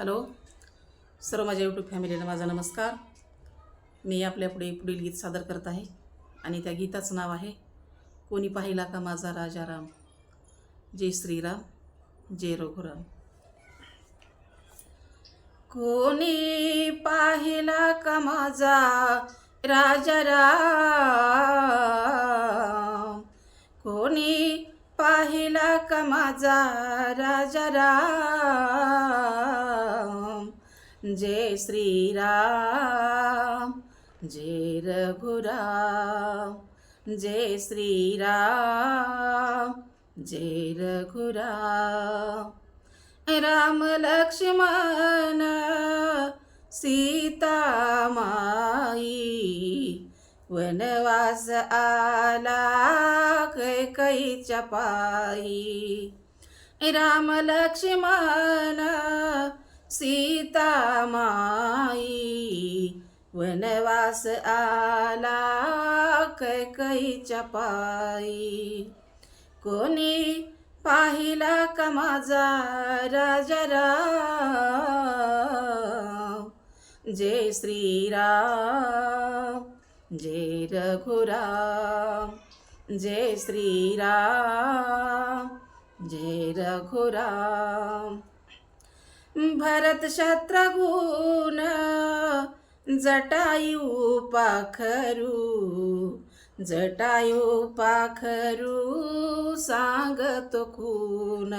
Hello. सर्व माझ्या YouTube फॅमिलीला माझा नमस्कार. मी आपल्यापुढे पुढील गीत सादर करत आहे आणि त्या गीताचं नाव आहे कोणी पाहिला का माझा राजा राम जय श्रीराम जय रघुराम. कोणी पाहिला का माझा राजा राम कोणी पाहिला का माझा राजा राम जय श्रीराम जय रघुराम जय श्रीराम जय रघुराम। राम लक्ष्मण सीता माई वनवास आला कैकईच्या पायी राम लक्ष्मण सीता माई वनवास आला कैकईच्या पायी. कोणी पाहिला का माझा राजा राम जय श्रीराम जय रघुराम जय श्रीराम जय रघुराम. भरत शत्रुघ्न जटायू पाखरू जटायू पाखरू सांगतो खून.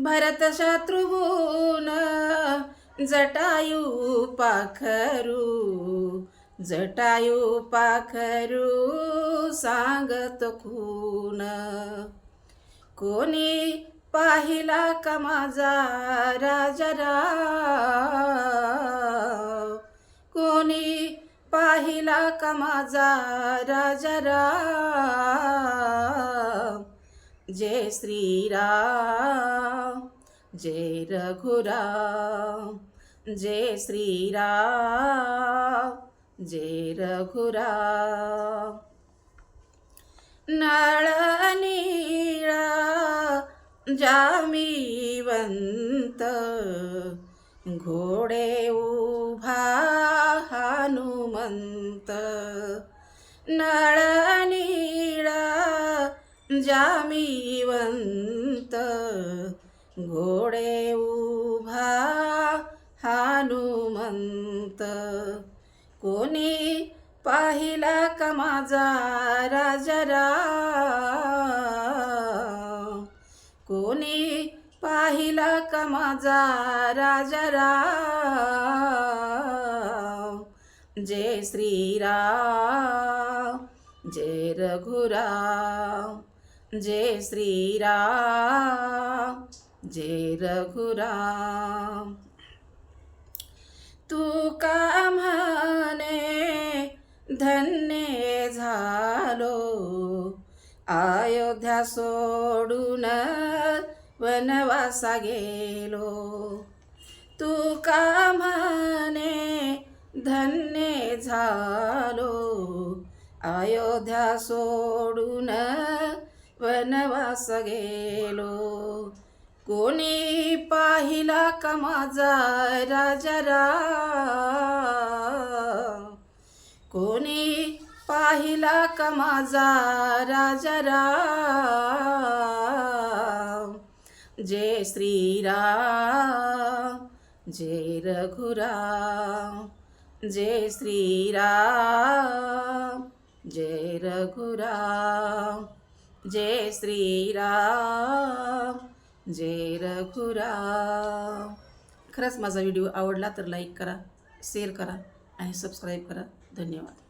भरत शत्रुघ्न जटायू पाखरू जटायू पाखरू सांगत खून. कोणी पाहिला का माझा राजा कोणी पाहिला का माझा राजा राम जय श्रीराम जय रघुराम जय श्रीराम जय रघुराम। नळनी जामीवंत घोडे उभा हनुमंत नळनीळा जामीवंत घोडे उभा हनुमंत. कोणी पाहिला का माझा राजा तिलक माझा राजा राम जय श्रीराम जय रघुराम जय श्रीराम जय रघुराम। तू का म्हणे धन्य झालो? अयोध्या सोडून वनवासा गेलो तू का म्हणे धन्य झालो। अयोध्या सोडून वनवास गेलो कोणी पाहिला का माझा राजारा कोणी पाहिला का माझा राजारा जय श्रीराम जय रघुराम जय श्रीराम जय रघुराम जय श्रीराम जय रघुराम. खरंच माझा व्हिडिओ आवडला तर लाईक करा शेअर करा आणि सबस्क्राईब करा. धन्यवाद.